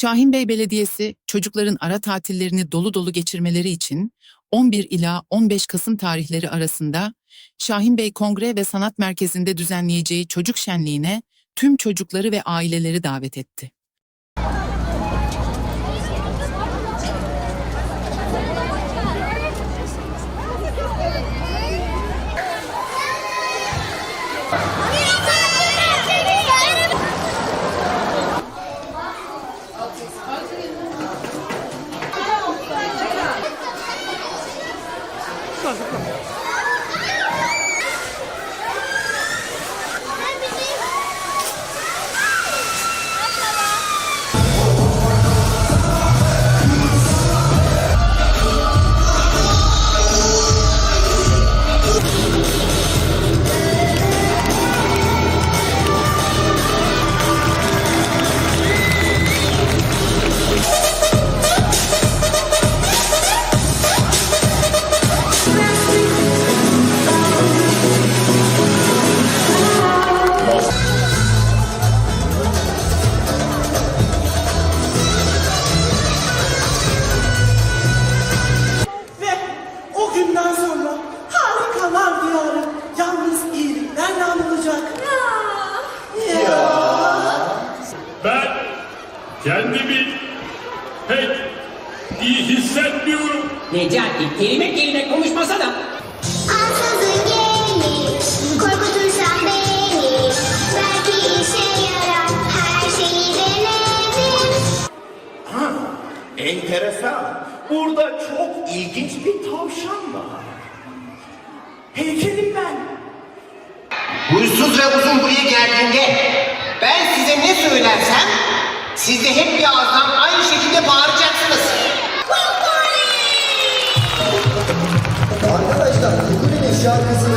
Şahin Bey Belediyesi çocukların ara tatillerini dolu dolu geçirmeleri için 11 ila 15 Kasım tarihleri arasında Şahin Bey Kongre ve Sanat Merkezi'nde düzenleyeceği çocuk şenliğine tüm çocukları ve aileleri davet etti. Ve kendimi pek iyi hissetmiyorum. Necati kelime kelime konuşmasa da Ansızın gelir, korkutursan beni. Belki işe yarar, her şeyi denedim. Enteresan. Burada çok ilginç bir tavşan var. Heykelim ben. Huysuz ve uzun buraya geldiğinde ben size ne söylersem siz de hep bir ağızdan aynı şekilde bağıracaksınız. Arkadaşlar Kukuli'nin şarkısı